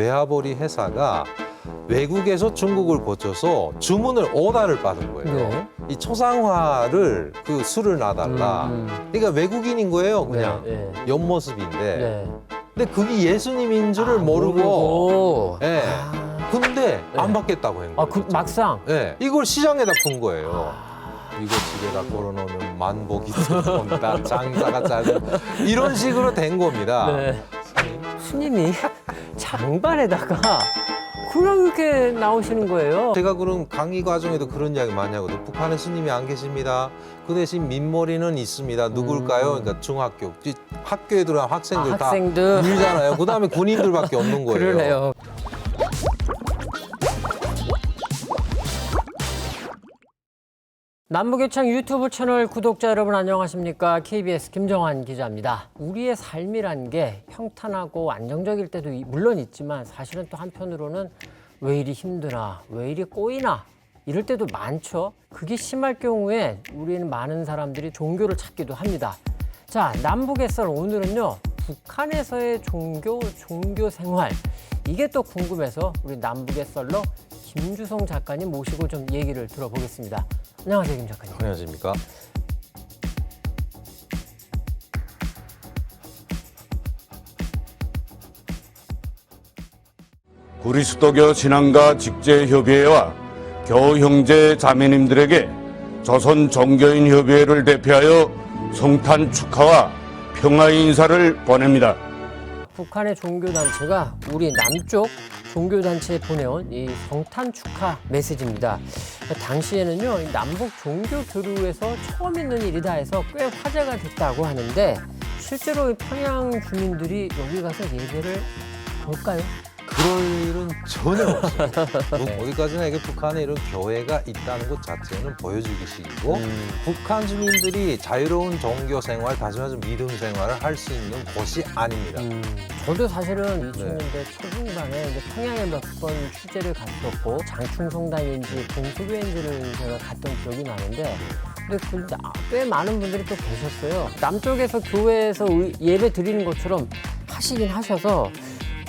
외화벌이 회사가 외국에서 중국을 거쳐서 주문을 오다를 받은 거예요. 네. 이 초상화를 그 술을 놔달라. 음, 음. 그러니까 외국인인 거예요, 그냥 네, 네. 옆모습인데. 네. 근데 그게 예수님인 줄을 아, 모르고. 모르고. 예. 아, 근데 안 네. 받겠다고 한 거예요. 아, 그 막상. 예. 이걸 시장에다 푼 거예요. 아, 이거 집에다 걸어놓으면 만복이 들어온다, 장사가 잘. 이런 식으로 된 겁니다. 네. 스님이 장발에다가 그냥 이렇게 나오시는 거예요. 제가 그런 강의 과정에도 그런 이야기 많이 하거든요. 북한에 스님이 안 계십니다. 그 대신 민머리는 있습니다. 누굴까요? 그러니까 중학교. 이 학교에 들어간 학생들 음. 아, 다 학생들. 밀잖아요. 그 다음에 군인들밖에 없는 거예요. 그러네요. 남북예창 유튜브 채널 구독자 여러분 안녕하십니까? KBS 김정환 기자입니다. 우리의 삶이란 게 평탄하고 안정적일 때도 이- 물론 있지만 사실은 또 한편으로는 왜 이리 힘드나, 왜 이리 꼬이나 이럴 때도 많죠. 그게 심할 경우에 우리는 많은 사람들이 종교를 찾기도 합니다. 자, 남북의 썰 오늘은요. 북한에서의 종교, 종교 생활. 이게 또 궁금해서 우리 남북의 썰로 김주성 작가님 모시고 좀 얘기를 들어보겠습니다. 안녕하세요, 김 작가님. 안녕하십니까? 구리수도교 신앙가 직제협의회와 교 형제 자매님들에게 조선 종교인 협의회를 대표하여 성탄 축하와 평화 인사를 보냅니다. 북한의 종교단체가 우리 남쪽 종교단체에 보내온 이 성탄 축하 메시지입니다. 당시에는요, 이 남북 종교 교류에서 처음 있는 일이다 해서 꽤 화제가 됐다고 하는데 실제로 이 평양 주민들이 여기 가서 예배를 볼까요? 그럴 일은 전혀 없습니다. 뭐 어디까지나 이게 북한에 이런 교회가 있다는 것 자체는 보여주기식이고 음. 북한 주민들이 자유로운 종교 생활, 다시 말해서 믿음 생활을 할 수 있는 곳이 아닙니다. 음, 저도 사실은 2000년대 초중반에 이제 평양에 몇번 취재를 갔었고 장충성당인지 동수교인지를 제가 갔던 기억이 나는데 근데 그 나- 꽤 많은 분들이 또 계셨어요. 남쪽에서 교회에서 의- 예배 드리는 것처럼 하시긴 하셔서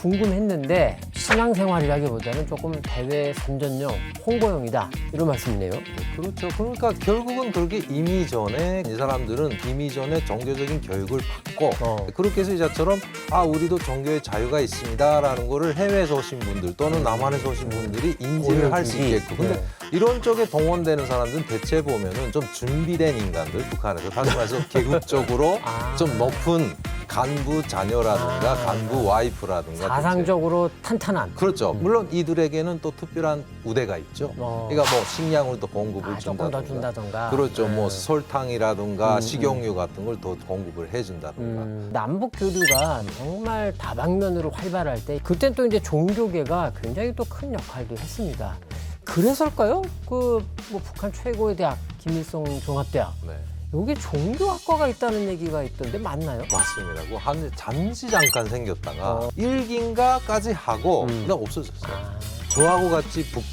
궁금했는데 신앙생활이라기보다는 조금 대외 선전용, 홍보용이다 이런 말씀이네요. 그렇죠. 그러니까 결국은 그렇게 이미 전에 이 사람들은 이미 전에 종교적인 교육을 받고 어. 그렇게 해서 이자처럼 아 우리도 종교의 자유가 있습니다라는 거를 해외에서 오신 분들 또는 남한에서 오신 분들이 인지를 할수 보여주기. 있게끔. 근데 네. 이런 쪽에 동원되는 사람들은 대체 보면은 좀 준비된 인간들 북한에서 다시 말해서 계급적으로 아. 좀 높은 간부 자녀라든가 아. 간부 와이프라든가 사상적으로 탄탄한. 그렇죠. 물론 이들에게는 또 특별한 우대가 있죠. 어. 그러니까 뭐 식량을 또 공급을 아, 조금 더 준다든가. 준다던가. 그렇죠. 뭐 네. 설탕이라든가 음, 식용유 같은 걸 더 공급을 해준다든가. 음, 남북 교류가 정말 다방면으로 활발할 때 그땐 또 이제 종교계가 굉장히 또 큰 역할도 했습니다. 그래서일까요? 그 뭐 북한 최고의 대학 김일성 종합대학 네. 여기 종교학과가 있다는 얘기가 있던데 맞나요? 맞습니다. 그 한, 잠시 잠깐 생겼다가 어. 일기인가까지 하고 음. 그냥 없어졌어요. 아, 저하고 같이 북,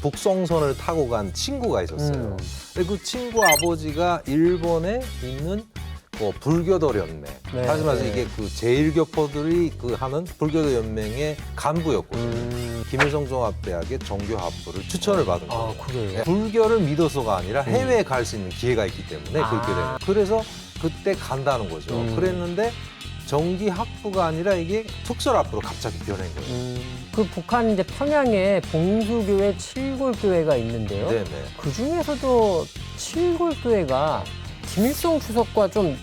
북송선을 타고 간 친구가 있었어요. 음. 근데 그 친구 아버지가 일본에 있는 그 불교도 연맹. 네, 다시 말해서 네. 이게 그 제일교포들이 그 하는 불교도 연맹의 간부였거든요. 음, 김일성 종합대학의 종교학부를 추천을 받은 아 거예요. 그래요? 불교를 믿어서가 아니라 해외에 갈 수 있는 기회가 있기 때문에 아. 그렇게 되는. 그래서 그때 간다는 거죠. 음. 그랬는데 정기 학부가 아니라 이게 특설 학부로 갑자기 변한 거예요. 음, 그 북한 이제 평양에 봉수교회 칠골교회가 있는데요. 네네. 그 중에서도 칠골교회가 김일성 주석과 좀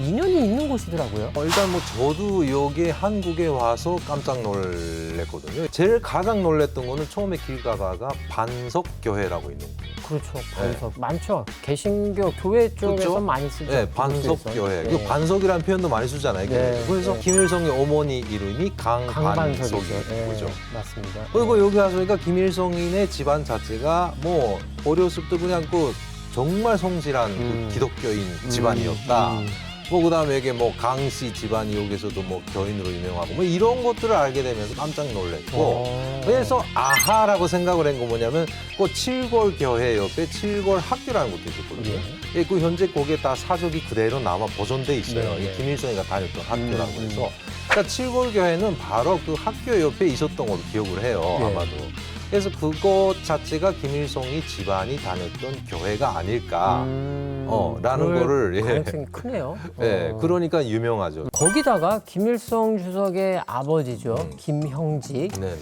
인연이 있는 곳이더라고요. 어, 일단 뭐 저도 여기 한국에 와서 깜짝 놀랐거든요. 제일 가장 놀랐던 거는 처음에 길 가다가 반석교회라고 있는 거예요. 그렇죠. 반석 많죠. 개신교 교회 쪽에서 그렇죠? 많이 쓰죠. 네, 반석교회. 네. 그 반석이라는 표현도 많이 쓰잖아요. 네, 그래서 네. 김일성의 어머니 이름이 강반석이죠. 네, 그죠. 맞습니다. 그리고 여기 와서 그러니까 김일성인의 집안 자체가 뭐 어렸을 때 그냥 그 정말 성실한 그 음. 기독교인 집안이었다. 음, 뭐 그다음에 이게 뭐 강씨 집안이 여기서도 뭐 교인으로 유명하고 뭐 이런 것들을 알게 되면서 깜짝 놀랐고 어. 그래서 아하라고 생각을 한 거 뭐냐면 그 칠골 교회 옆에 칠골 학교라는 것도 있었거든요. 예, 그 현재 거기에 다 사적이 그대로 남아 보존돼 있어요. 네, 네. 이 김일성이가 다녔던 학교라고 음, 해서 그러니까 칠골 교회는 바로 그 학교 옆에 있었던 걸로 기억을 해요. 예. 아마도. 그래서 그것 자체가 김일성이 집안이 다녔던 교회가 아닐까. 음, 어, 라는 그럴 거를, 예. 가능성이 크네요. 예, 어. 그러니까 유명하죠. 거기다가 김일성 주석의 아버지죠. 음. 김형직. 네 네.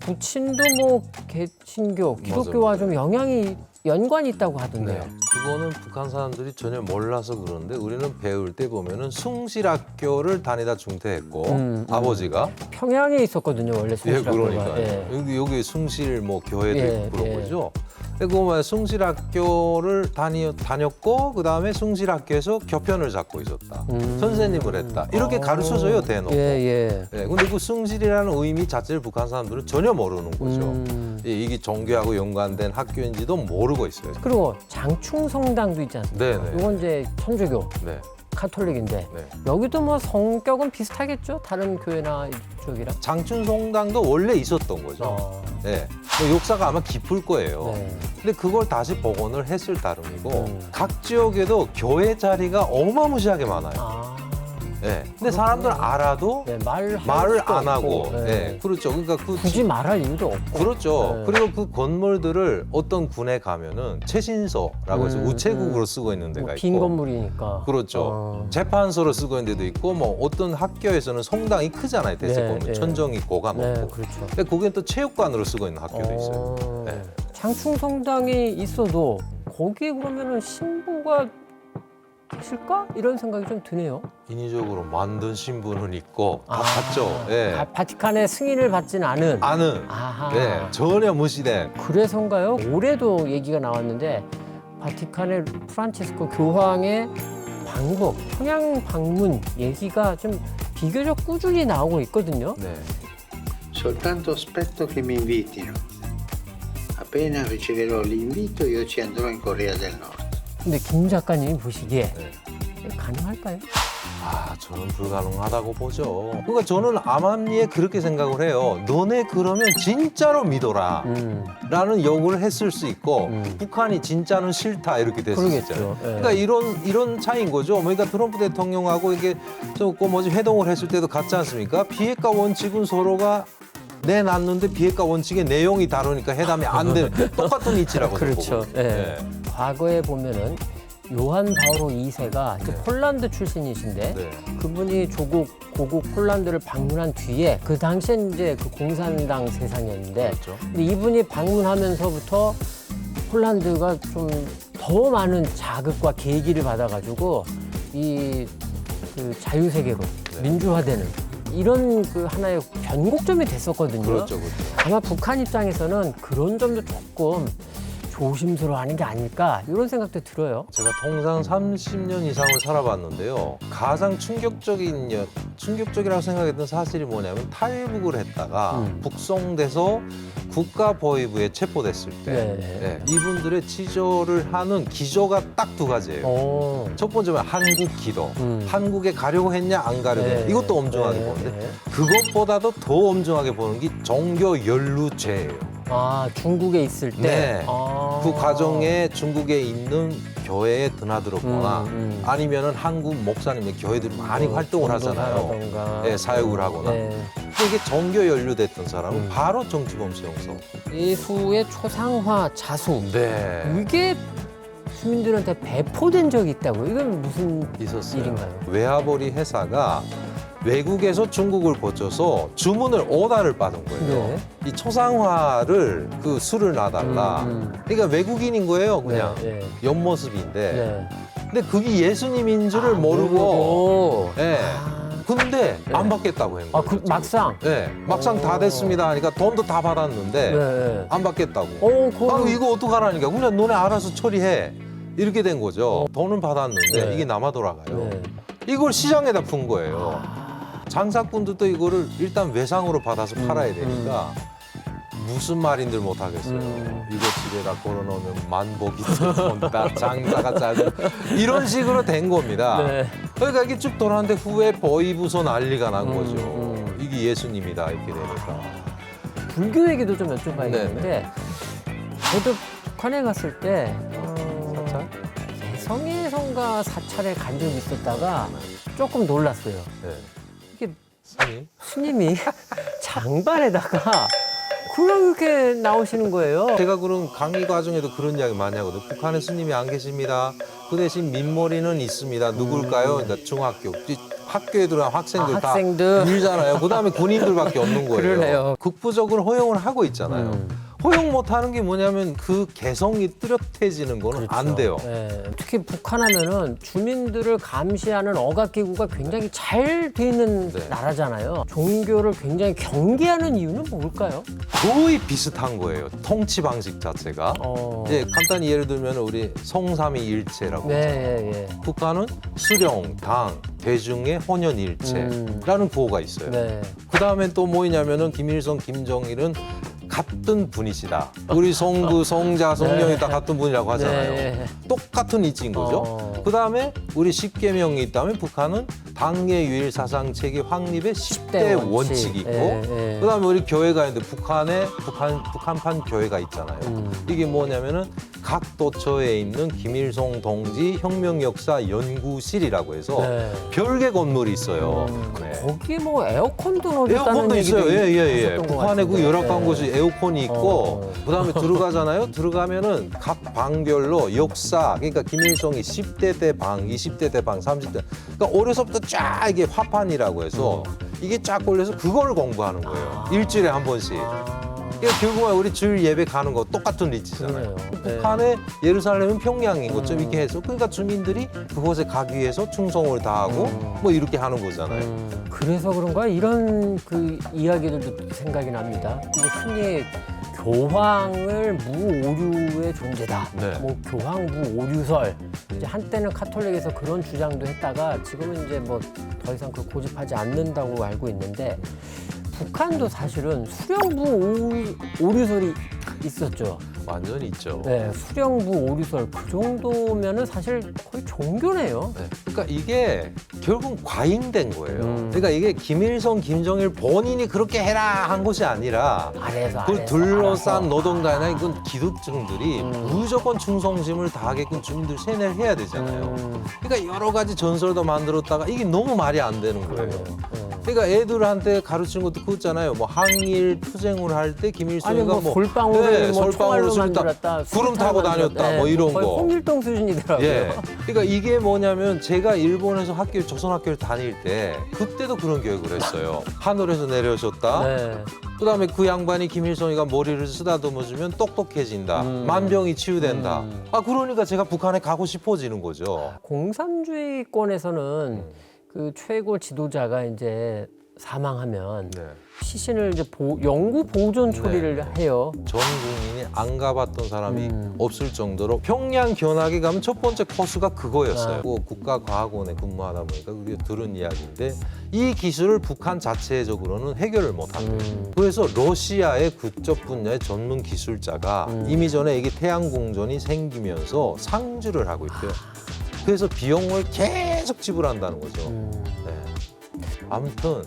부친도 뭐 개신교, 기독교와 맞아요. 좀 영향이 연관이 있다고 하던데요. 네. 그거는 북한 사람들이 전혀 몰라서 그러는데 우리는 배울 때 보면은 숭실학교를 다니다 중퇴했고 음, 음. 아버지가 평양에 있었거든요, 원래 예 숭실학교가. 그러니까 예. 여기 여기 숭실 뭐 교회도 예, 있고 그런 예. 거죠. 그거 뭐 숭실학교를 다니 다녔고 그 다음에 숭실학교에서 교편을 잡고 있었다. 음. 선생님을 했다. 이렇게 어. 가르쳐줘요 대놓고. 예, 예. 예, 근데 그 숭실이라는 의미 자체를 북한 사람들은 전혀 모르는 거죠. 음. 예, 이게 종교하고 연관된 학교인지도 모르고 있어요. 그리고 장충성당도 있지 않습니까? 네네. 이건 이제 천주교, 네, 카톨릭인데 네. 여기도 뭐 성격은 비슷하겠죠? 다른 교회나 이쪽이랑. 장춘송당도 원래 있었던 거죠. 어. 예. 그 역사가 아마 깊을 거예요. 네. 근데 그걸 다시 복원을 했을 따름이고 음. 각 지역에도 교회 자리가 어마무시하게 많아요. 아. 예. 근데 사람들은 알아도 네, 말 말을 수도 안 하고, 없고, 예. 네. 그렇죠. 그러니까 그 굳이 말할 이유도 없고. 그렇죠. 네. 그리고 그 건물들을 어떤 군에 가면은 최신소라고 해서 음, 우체국으로 쓰고 있는 데가 뭐 있고. 빈 건물이니까. 그렇죠. 어. 재판소로 쓰고 있는 데도 있고 뭐 어떤 학교에서는 성당이 크잖아요. 네, 보면 네. 천정이 고가. 네, 그렇죠. 근데 거기는 또 체육관으로 쓰고 있는 학교도 있어요. 어. 네. 장충성당이 있어도 거기에 그러면은 신부가 계실까? 이런 생각이 좀 드네요. 인위적으로 만든 신부는 있고 다 아, 봤죠. 예. 바, 바티칸의 승인을 받진 않은. 아는. 아하. 네, 전혀 무시된. 그래서인가요? 올해도 얘기가 나왔는데 바티칸의 프란치스코 교황의 방북, 평양 방문 얘기가 좀 비교적 꾸준히 나오고 있거든요. 네. Soltanto aspetto che mi invitino. Appena riceverò l'invito io ci andrò in Corea del Nord. 근데 김 작가님이 보시기에 네. 가능할까요? 아, 저는 불가능하다고 보죠. 그러니까 저는 암암리에 그렇게 생각을 해요. 너네 그러면 진짜로 믿어라. 음, 라는 요구를 했을 수 있고 음. 북한이 진짜는 싫다 이렇게 됐을 수. 있잖아요. 예. 그러니까 이런 이런 차이인 거죠. 그러니까 트럼프 대통령하고 이게 저그 뭐지 회동을 했을 때도 같지 않습니까? 비핵화 원칙은 서로가 내놨는데 비핵화 원칙의 내용이 다르니까 회담이 안 되는 똑같은 이치라고 저는 그렇죠. 예. 네. 과거에 보면은 요한 바오로 2세가 네. 폴란드 출신이신데 네. 그분이 조국 고국 폴란드를 방문한 뒤에 그 당시엔 이제 그 공산당 세상이었는데 그렇죠. 근데 이분이 방문하면서부터 폴란드가 좀 더 많은 자극과 계기를 받아가지고 이 그 자유 세계로 네. 민주화되는 이런 그 하나의 변곡점이 됐었거든요. 그렇죠, 그렇죠. 아마 북한 입장에서는 그런 점도 조금 조심스러워하는 게 아닐까 이런 생각도 들어요. 제가 통상 30년 이상을 살아봤는데요. 가장 충격적인 여- 충격적이라고 생각했던 사실이 뭐냐면 탈북을 했다가 음. 북송돼서 국가 보위부에 체포됐을 때 네. 예, 이분들의 치조를 하는 기조가 딱 두 가지예요. 어. 첫 번째는 한국 기도. 음. 한국에 가려고 했냐 안 가려고 했냐. 네. 이것도 엄중하게 네, 보는데 네. 그것보다도 더 엄중하게 보는 게 종교 연루죄예요. 아 중국에 있을 때. 네. 아. 그 과정에 중국에 있는 교회에 드나들었거나 음, 음. 아니면은 한국 목사님의 교회들이 많이 어, 활동을 하잖아요. 예, 사역을 하거나. 네. 근데 이게 정교 연루됐던 사람은 음. 바로 정치범 수용소. 예수의 초상화 자수. 네. 이게 주민들한테 배포된 적이 있다고. 이건 무슨 있었어요. 일인가요? 외화벌이 회사가 외국에서 중국을 거쳐서 주문을 오다를 받은 거예요. 네. 이 초상화를 그 술을 놔달라. 음, 음. 그러니까 외국인인 거예요, 그냥 네, 네. 옆모습인데. 네. 근데 그게 예수님인 줄을 아, 모르고. 예. 아, 근데 네. 안 받겠다고 한 아, 거예요. 그 막상. 네, 막상 다 오. 됐습니다 하니까 돈도 다 받았는데 네. 네. 안 받겠다고. 어, 그거 아, 이거 어떡하라니까. 그냥 너네 알아서 처리해. 이렇게 된 거죠. 돈은 받았는데 어. 네. 이게 남아 돌아가요. 네. 이걸 시장에다 푼 거예요. 아, 장사꾼들도 이거를 일단 외상으로 받아서 음, 팔아야 되니까 무슨 말인들 못 하겠어요. 음. 이거 집에다 걸어놓으면 만복이 들어온다. 장사가 짧은 이런 식으로 된 겁니다. 네. 그러니까 이게 쭉 돌았는데 후에 보이부서 난리가 난 음, 거죠. 음. 이게 예수님이다 이렇게 되니까. 불교 얘기도 좀 여쭤봐야겠는데 네네. 저도 북한에 갔을 때 어, 사찰? 성의 성가 사찰에 간 적이 있었다가 조금 놀랐어요. 네. 스님? 스님이 장발에다가 그렇게 나오시는 거예요. 제가 그런 강의 과정에도 그런 이야기 많이 하거든요. 북한에 스님이 안 계십니다. 그 대신 민머리는 있습니다. 누굴까요? 그러니까 중학교. 이 학교에 들어간 학생들 아, 다 학생들. 밀잖아요. 그 다음에 군인들밖에 없는 거예요. 그러네요. 국부적으로 허용을 하고 있잖아요. 음. 허용 못하는 게 뭐냐면 그 개성이 뚜렷해지는 거는 안 돼요. 예, 특히 북한 하면은 주민들을 감시하는 억압기구가 굉장히 잘 돼 있는 네. 나라잖아요. 종교를 굉장히 경계하는 이유는 뭘까요? 거의 비슷한 거예요. 통치 방식 자체가. 어. 이제 간단히 예를 들면 우리 성삼위일체라고 네. 예, 예. 북한은 수령, 당, 대중의 혼연일체라는 구호가 있어요. 음. 네. 그 다음엔 또 뭐냐면은 김일성, 김정일은 같은 분이시다. 우리 송구, 송자, 송영이 다 같은 분이라고 하잖아요. 네. 똑같은 이치인 거죠. 어. 그 다음에 우리 십계명이 있다면 북한은 당의 유일 사상 체계 확립의 10대 대 원칙. 원칙 이 있고 예, 예. 그 다음에 우리 교회가 있는데 북한에 북한 북한판 교회가 있잖아요. 음. 이게 뭐냐면은 각 도처에 있는 김일성 동지 혁명 역사 연구실이라고 해서 네. 별개 건물이 있어요. 음, 네. 거기 뭐 에어컨도 에어컨도 있어요. 예, 예, 예. 북한에 그. 열악한 예. 곳이 에어컨이 있고, 어. 그 다음에 들어가잖아요. 들어가면은 각 방별로 역사, 그러니까 김일성이 10대 때 방, 20대 때 방, 30대. 그러니까 어려서부터 쫙 이게 화판이라고 해서 이게 쫙 걸려서 그걸 공부하는 거예요. 아. 일주일에 한 번씩. 아. 그러니까 결국은 우리 주일 예배 가는 거 똑같은 위치잖아요. 그러네요. 네. 북한의 예루살렘은 평양인 것좀 음. 이렇게 해서 그러니까 주민들이 그곳에 가기 위해서 충성을 다하고 음. 뭐 이렇게 하는 거잖아요. 음, 그래서 그런가 이런 그 이야기들도 생각이 납니다. 이제 흔히 교황을 무오류의 존재다. 네. 뭐 교황 무오류설. 이제 한때는 카톨릭에서 그런 주장도 했다가 지금은 이제 뭐 더 이상 그걸 고집하지 않는다고 알고 있는데 북한도 사실은 수령부 오류설이 있었죠. 완전 있죠. 네, 수령부 오류설 그 정도면은 사실 거의 종교네요. 네. 그러니까 이게 결국 과잉된 거예요. 음. 그러니까 이게 김일성, 김정일 본인이 그렇게 해라 한 것이 아니라 그걸 안에서 둘러싼 알아서. 노동자나 이건 기득층들이 음. 무조건 충성심을 다하게끔 주민들 세뇌를 해야 되잖아요. 음, 그러니까 여러 가지 전설도 만들었다가 이게 너무 말이 안 되는 거예요. 음. 그러니까 애들한테 가르치는 것도 그거잖아요. 뭐 항일 투쟁을 할 때 김일성이가 뭐뭐 솔방울을 네, 뭐 솔방울로 총알로 만들었다, 구름 타고 다녔다, 만들었다. 뭐 이런 거의 거. 홍길동 수준이더라고요. 예. 그러니까 이게 뭐냐면 제가 일본에서 학교 조선 학교를 다닐 때 그때도 그런 교육을 했어요. 하늘에서 내려오셨다. 네. 그다음에 그 양반이 김일성이가 머리를 쓰다듬어 주면 똑똑해진다. 음. 만병이 치유된다. 음. 아 그러니까 제가 북한에 가고 싶어지는 거죠. 공산주의권에서는 음. 그 최고 지도자가 이제 사망하면 네. 시신을 이제 보, 영구 보존 처리를 네. 해요. 전 국민이 안 가봤던 사람이 음. 없을 정도로 평양 견학에 가면 첫 번째 코스가 그거였어요. 아. 그 국가과학원에 근무하다 보니까 그게 들은 이야기인데 이 기술을 북한 자체적으로는 해결을 못한대요. 음. 그래서 러시아의 그쪽 분야의 전문 기술자가 음. 이미 전에 이게 태양궁전이 생기면서 상주를 하고 있대요. 그래서 비용을 계속 지불한다는 거죠. 음. 네. 아무튼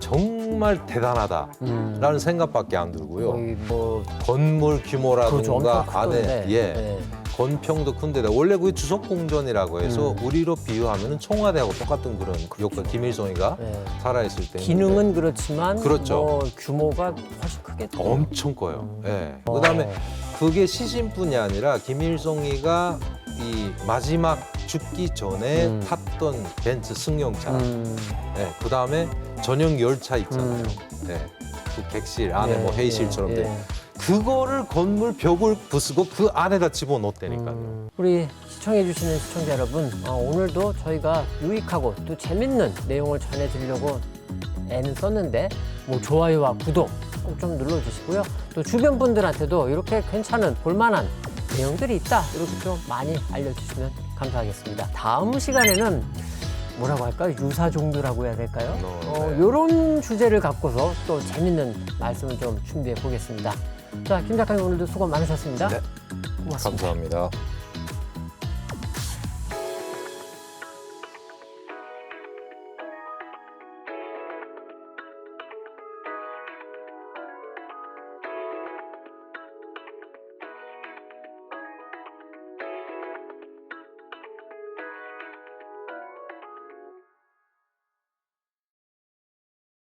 정말 대단하다라는 음. 생각밖에 안 들고요. 거의 뭐 건물 그렇죠. 규모라든가 엄청 안에 크던데. 예 네. 건평도 큰데 원래 그게 주석궁전이라고 해서 음. 우리로 비유하면은 청와대하고 똑같은 그런 요건 김일성이가 네. 살아있을 때 기능은 그렇지만 그렇죠. 뭐 규모가 훨씬 크겠죠. 엄청 커요. 음. 예. 어. 그다음에 그게 시신뿐이 아니라 김일성이가 이 마지막 죽기 전에 음. 탔던 벤츠 승용차. 음. 예. 그다음에 전용 열차 있잖아요. 음. 예. 그 객실 안에 예, 뭐 회의실처럼 예, 돼. 예. 그거를 건물 벽을 부수고 그 안에다 집어넣었다니까요. 음, 우리 시청해주시는 시청자 여러분, 어, 오늘도 저희가 유익하고 또 재밌는 내용을 전해드리려고 애는 썼는데, 뭐 좋아요와 구독 꼭 좀 눌러주시고요. 또 주변 분들한테도 이렇게 괜찮은 볼만한 내용들이 있다 이렇게 좀 많이 알려주시면 감사하겠습니다. 다음 시간에는 뭐라고 할까요? 유사 종교라고 해야 될까요? 어, 어, 네. 이런 주제를 갖고서 또 재밌는 말씀을 좀 준비해 보겠습니다. 자, 김 작가님 오늘도 수고 많으셨습니다. 네. 고맙습니다. 감사합니다.